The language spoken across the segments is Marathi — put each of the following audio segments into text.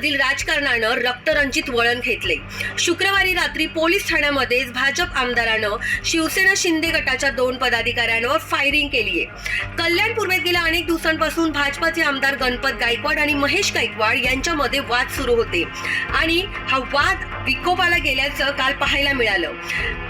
राजकारणानं रक्तरंजित वळण घेतले. शुक्रवारी रात्री पोलीस ठाण्यामध्येच भाजप आमदारानं शिवसेना शिंदे गटाच्या दोन पदाधिकाऱ्यांवर फायरिंग केली आहे कल्याण पूर्वेत गेल्या अनेक दिवसांपासून भाजपाचे आमदार गणपत गायकवाड आणि महेश गायकवाड यांच्यामध्ये वाद सुरू होते. आणि हा वाद विकोपाला गेल्याचं काल पाहायला मिळालं.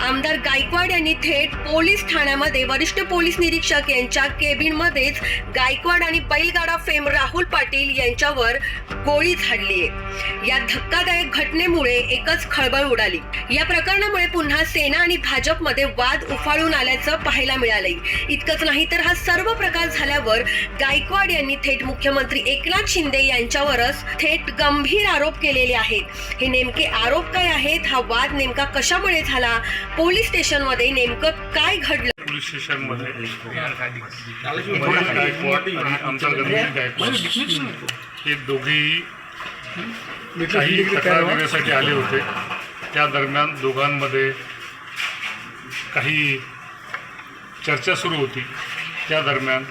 आमदार गायकवाड यांनी थेट पोलीस ठाण्यामध्ये वरिष्ठ पोलीस निरीक्षक यांच्या केबिनमध्येच गायकवाड आणि बैलगाडा फेम राहुल पाटील यांच्यावर गोळी झाडली. आहे या धक्कादायक घटनेमुळे एकच खळबळ उडाली. या प्रकरणामुळे पुन्हा सेना आणि भाजपमध्ये वाद उफाळून आल्याचं पाहायला मिळालंय. इतकंच नाही तर हा सर्व प्रकार झाल्यावर गायकवाड यांनी थेट मुख्यमंत्री एकनाथ शिंदे यांच्यावरच थेट गंभीर आरोप केलेले आहेत. हे नेमके आरोप काय आहेत? हा वाद नेमका कशामुळे झाला? पोलीस स्टेशनमध्ये नेमकं काय घडलं? पोलीस स्टेशनमध्ये महेश गायकवाड आणि आमदार गणेश गायकवाड हे दोघेही काही तक्रार देण्यासाठी आले होते. त्या दरम्यान दोघांमध्ये काही चर्चा सुरू होती. त्या दरम्यान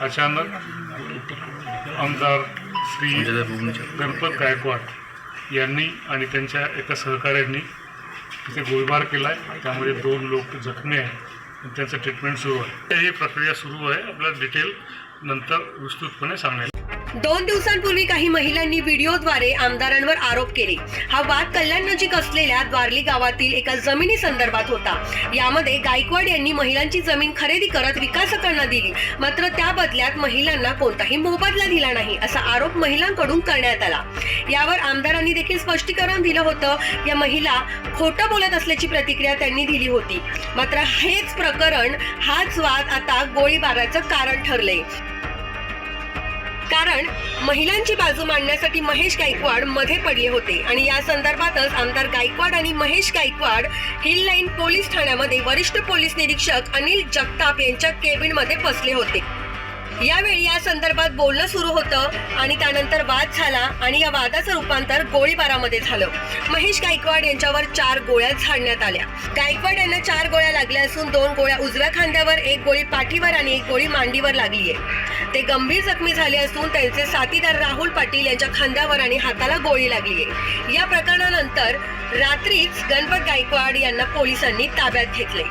अचानक आमदार श्री गणपत गायकवाड यांनी आणि त्यांच्या एका सहकाऱ्यांनी तिथे गोळीबार केला आहे त्यामध्ये दोन लोक जखमी आहेत. आणि त्यांचं ट्रीटमेंट सुरू आहे. ही प्रक्रिया सुरू आहे. आपल्याला डिटेल नंतर विस्तृतपणे सांगेल दोन दिवसांपूर्वी काही महिलांनी व्हिडिओद्वारे आमदारांवर आरोप केले. हा वाद कल्याण नजीक असलेल्या द्वारली गावातील एका जमिनी संदर्भात होता. यामध्ये गायकवाड यांनी महिलांची जमीन खरेदी करत विकासकांना दिली. मात्र त्या बदल्यात महिलांना कोणताही मोबदला दिला नाही असा आरोप महिलांकडून करण्यात आला. यावर आमदारांनी देखील स्पष्टीकरण दिलं होतं. या महिला खोटं बोलत असल्याची प्रतिक्रिया त्यांनी दिली होती. मात्र हेच प्रकरण हाच वाद आता गोळीबाराचं कारण ठरले कारण महिलांची बाजू मांडण्यासाठी महेश गायकवाडमध्ये पडले होते. आणि या संदर्भातच आमदार गायकवाड आणि Mahesh Gaikwad hill line police ठाण्यामध्ये वरिष्ठ पोलीस निरीक्षक अनिल जगताप यांच्या केबिनमध्ये बसले होते. यावेळी या संदर्भात बोलणं सुरू होतं आणि त्यानंतर वाद झाला आणि या वादाचं रूपांतर गोळीबारामध्ये झालं. महेश गायकवाड यांच्यावर चार गोळ्या झाडण्यात आल्या. गायकवाड यांना चार गोळ्या लागल्या असून दोन गोळ्या उजव्या खांद्यावर एक गोळी पाठीवर आणि एक गोळी मांडीवर लागली आहे ते गंभीर जखमी झाले असून त्यांचे साथीदार राहुल पाटील यांच्या खांद्यावर आणि हाताला गोळी लागली आहे या प्रकरणानंतर रात्रीच गणपत गायकवाड यांना पोलिसांनी ताब्यात घेतले